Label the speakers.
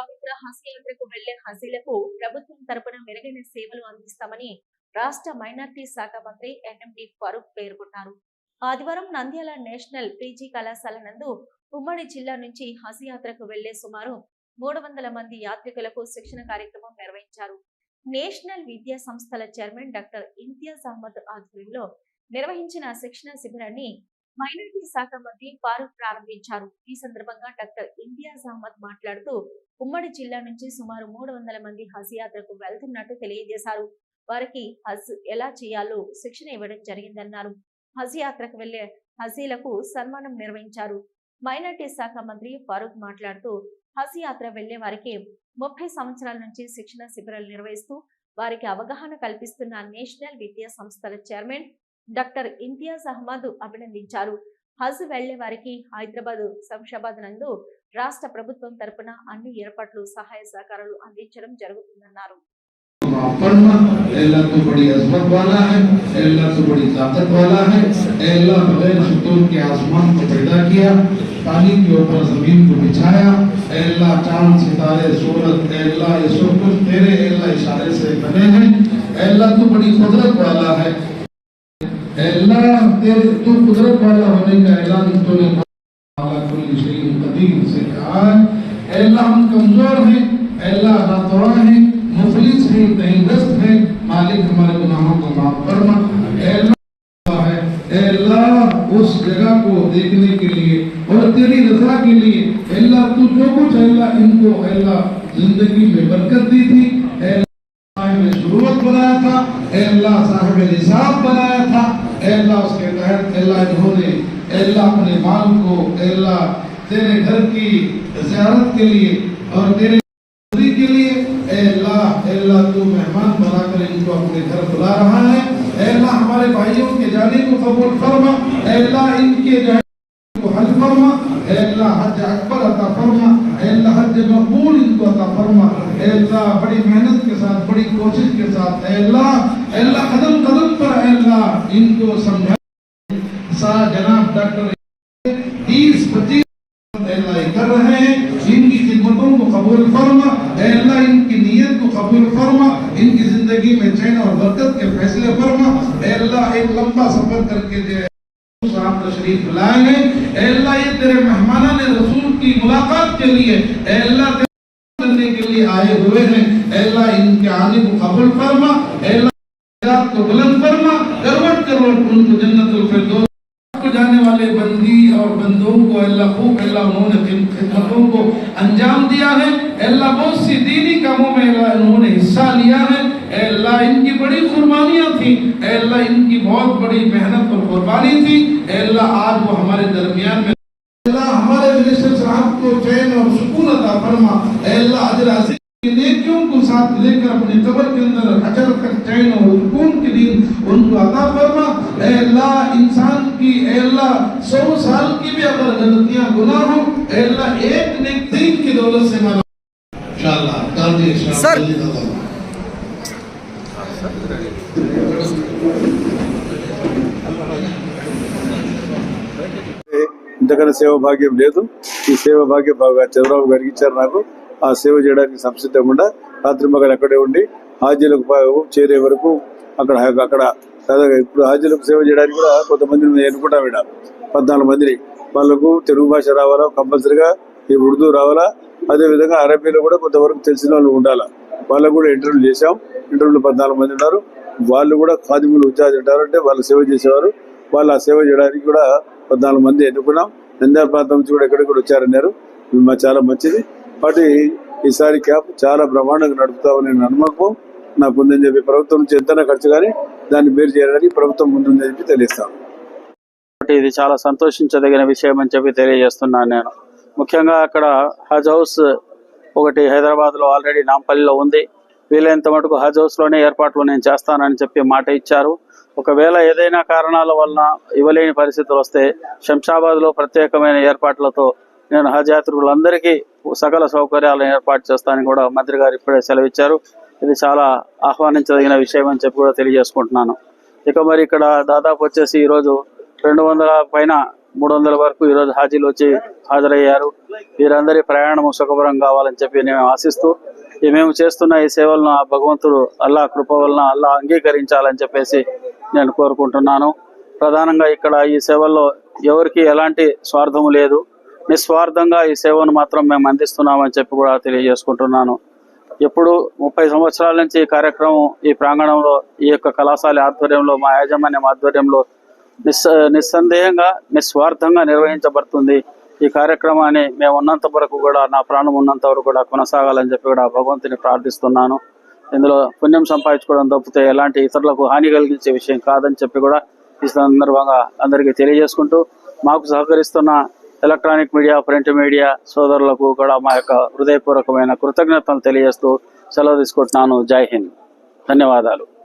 Speaker 1: పవిత్ర హజ్ యాత్రకు వెళ్ళే హజీలకు ప్రభుత్వం తరపున మెరుగైన సేవలు అందిస్తామని రాష్ట్ర మైనార్టీ శాఖ మంత్రి ఎన్ఎండి ఫరూక్ పేర్కొన్నారు. ఆదివారం నంద్యాల నేషనల్ పీజీ కళాశాల నందు ఉమ్మడి జిల్లా నుంచి హజ్ యాత్రకు వెళ్ళే సుమారు మూడు వందల మంది యాత్రికులకు శిక్షణ కార్యక్రమం నిర్వహించారు. నేషనల్ విద్యా సంస్థల చైర్మన్ డాక్టర్ ఇంతియాజ్ అహ్మద్ ఆధ్వర్యంలో నిర్వహించిన శిక్షణ శిబిరాన్ని మైనారిటీ శాఖ మంత్రి ఫారూక్ ప్రారంభించారు. ఈ సందర్భంగా డాక్టర్ ఇంతియాజ్ అహ్మద్ మాట్లాడుతూ ఉమ్మడి జిల్లా నుంచి సుమారు మూడు వందల మంది హజ్ యాత్రకు వెళ్తున్నట్టు తెలియజేశారు. వారికి హజ్ ఎలా చేయాలో శిక్షణ ఇవ్వడం జరిగిందన్నారు. హజ్ యాత్రకు వెళ్ళే హజీలకు సన్మానం నిర్వహించారు. మైనార్టీ శాఖ మంత్రి ఫారూక్ మాట్లాడుతూ హజ్ యాత్ర వెళ్ళే వారికి ముప్పై సంవత్సరాల నుంచి శిక్షణ శిబిరాలు నిర్వహిస్తూ వారికి అవగాహన కల్పిస్తున్న నేషనల్ విద్యా సంస్థల చైర్మన్ డాక్టర్ ఇంతియాజ్ అహ్మద్ అభినందించారు. హజ్ వెళ్ళే వారికి హైదరాబాద్ శంషాబాద్ నందు రాష్ట్ర ప్రభుత్వం తరఫున అన్ని ఏర్పాట్లు సహాయ సహకారాలు అందించడం జరుగుతుందన్నారు.
Speaker 2: اللہ تیرے تو قدرت والا ہونے کا اعلان تو نے قدیم سے کہا ہے اللہ ہم کمزور ہیں اللہ ناتوا ہیں مفلس ہیں تہیں دست ہیں مالک ہمارے گناہوں کو معاف فرما اللہ اللہ اس جگہ کو دیکھنے کے لیے اور تیری رضا کے لیے اللہ تو جو کچھ اللہ ان کو اللہ زندگی میں برکت دی تھی اللہ صاحب ضرورت بنایا تھا اللہ صاحب نصاب بنایا تھا اے اللہ اس کے تحت اے اللہ انہوں نے اے اللہ اپنے مال کو اے اللہ تیرے گھر کی زیارت کے لیے اور تیرے کے لیے اے اللہ اے اللہ تو مہمان بنا کر ان کو اپنے گھر بلا رہا ہے اے اللہ ہمارے بھائیوں کے جانے کو قبول فرما اے اللہ ان کے جانے کو حج فرما اے اللہ حج اکبر عطا فرما اے اللہ حج مقبول ان کو عطا فرما اے اللہ بڑی محنت کے ساتھ بڑی کوشش کے ساتھ اے اللہ اللہ قدم قدم پر اے اللہ ان کو سمجھا سا جناب ڈاکٹر تیس پچیس اللہ کر رہے ہیں ان کی خدمتوں کو قبول فرما اے اللہ ان کی نیت کو قبول فرما ان کی زندگی میں چین اور برکت کے فیصلے فرما اے اللہ ایک لمبا سفر کر کے جو صاحب تشریف لائے ہیں اے اللہ یہ تیرے مہمانہ نے رسول کی ملاقات کے لیے اے اللہ کرنے کے لیے آئے ہوئے ہیں اے اللہ ان کے آنے کو قبول فرما کو بلند فرما کروٹ کروٹ ان کو جنت الفردوس۔ کو جانے والے بندی اور بندوں کو اللہ خوب، اللہ انہوں نے جن خدمتوں کو انجام دیا ہے اللہ بہت سی دینی کاموں میں اللہ انہوں نے حصہ لیا ہے۔ اے اللہ ان کی بڑی قربانیاں تھیں۔ اے اللہ ان کی بہت بڑی محنت اور قربانی تھی۔ اے اللہ آج وہ ہمارے درمیان میں اللہ ہمارے منسٹر صاحب کو چین اور سکون عطا فرما۔ اے اللہ عزیز کہ نیکیوں کو ساتھ لے کر اپنے قبر کے اندر حجر کا چین اور سکون کے دن ان کو عطا فرما۔ اے اللہ انسان کی اے اللہ سو سال کی بھی اگر غلطیاں گناہ ہو اے اللہ ایک نیک دین کی دولت سے مانا انشاءاللہ کر دے
Speaker 3: سر۔
Speaker 4: ఇంతకన్నా సేవ భాగ్యం లేదు ఈ సేవ భాగ్యం బాగా చంద్రబాబు గారికి ఇచ్చారు నాకు ఆ సేవ చేయడానికి సంసిద్ధంగా రాత్రి మగలు అక్కడే ఉండి హాజీలకు చేరే వరకు అక్కడ అక్కడ ఇప్పుడు హాజీలకు సేవ చేయడానికి కూడా కొంతమందిని మేము ఎన్నుకుంటాం ఇక్కడ పద్నాలుగు మందిని వాళ్ళకు తెలుగు భాష రావాలా కంపల్సరిగా ఈ ఉర్దూ రావాలా అదే విధంగా అరబీలో కూడా కొంతవరకు తెలిసిన వాళ్ళు ఉండాలా. వాళ్ళకు కూడా ఇంటర్వ్యూలు చేశాం. ఇంటర్వ్యూలు పద్నాలుగు మంది ఉన్నారు. వాళ్ళు కూడా ఖాదిములు ఉద్యోగాలు ఉంటారంటే వాళ్ళు సేవ చేసేవారు. వాళ్ళు ఆ సేవ చేయడానికి కూడా పద్నాలుగు మంది ఎన్నుకున్నాం. నంద్యాల ప్రాంతం నుంచి కూడా ఎక్కడికి కూడా వచ్చారన్నారు. మా చాలా మంచిది. కాబట్టి ఈసారి క్యాప్ చాలా బ్రహ్మాండంగా నడుపుతామని నమ్మకం నాకు ఉందని చెప్పి ప్రభుత్వం నుంచి ఎంతైనా ఖర్చు కానీ దాన్ని మీరు చేయడానికి ప్రభుత్వం ముందుందని చెప్పి తెలియస్తాను
Speaker 3: కాబట్టి ఇది చాలా సంతోషించదగిన విషయం అని చెప్పి తెలియజేస్తున్నాను నేను. ముఖ్యంగా అక్కడ హజ్ హౌస్ ఒకటి హైదరాబాద్లో ఆల్రెడీ నాంపల్లిలో ఉంది. వీలైనంత మటుకు హజ్ హౌస్లోనే ఏర్పాట్లు నేను చేస్తానని చెప్పి మాట ఇచ్చారు. ఒకవేళ ఏదైనా కారణాల వలన ఇవ్వలేని పరిస్థితులు వస్తే శంషాబాద్లో ప్రత్యేకమైన ఏర్పాట్లతో నేను హజ్ యాత్రికులందరికీ సకల సౌకర్యాలను ఏర్పాటు చేస్తానని కూడా మంత్రి గారు ఇప్పుడే సెలవిచ్చారు. ఇది చాలా ఆహ్వానించదగిన విషయం అని చెప్పి కూడా తెలియజేసుకుంటున్నాను. ఇక మరి ఇక్కడ దాదాపు వచ్చేసి ఈరోజు రెండు వందల పైన మూడు వందల వరకు ఈరోజు హాజీలు వచ్చి హాజరయ్యారు. వీరందరి ప్రయాణం సుఖపరం కావాలని చెప్పి నేను ఆశిస్తూ ఈ మేము చేస్తున్న ఈ సేవలను ఆ భగవంతుడు అల్లా కృప వలన అల్లా అంగీకరించాలని చెప్పేసి నేను కోరుకుంటున్నాను. ప్రధానంగా ఇక్కడ ఈ సేవల్లో ఎవరికి ఎలాంటి స్వార్థం లేదు. నిస్వార్థంగా ఈ సేవను మాత్రం మేము అందిస్తున్నామని చెప్పి కూడా తెలియజేసుకుంటున్నాను. ఎప్పుడు ముప్పై సంవత్సరాల నుంచి ఈ కార్యక్రమం ఈ ప్రాంగణంలో ఈ యొక్క కళాశాల ఆధ్వర్యంలో మా యాజమాన్యం ఆధ్వర్యంలో నిస్ నిస్సందేహంగా నిస్వార్థంగా నిర్వహించబడుతుంది. ఈ కార్యక్రమాన్ని మేము ఉన్నంత వరకు కూడా నా ప్రాణం ఉన్నంత వరకు కూడా కొనసాగాలని చెప్పి కూడా భగవంతుని ప్రార్థిస్తున్నాను. ఇందులో పుణ్యం సంపాదించుకోవడం తప్పితే ఎలాంటి ఇతరులకు హాని కలిగించే విషయం కాదని చెప్పి కూడా ఈ సందర్భంగా అందరికీ తెలియజేసుకుంటూ మాకు సహకరిస్తున్న ఎలక్ట్రానిక్ మీడియా ప్రింట్ మీడియా సోదరులకు కూడా మా యొక్క హృదయపూర్వకమైన కృతజ్ఞతలు తెలియజేస్తూ సెలవు తీసుకుంటున్నాను. జై హింద్. ధన్యవాదాలు.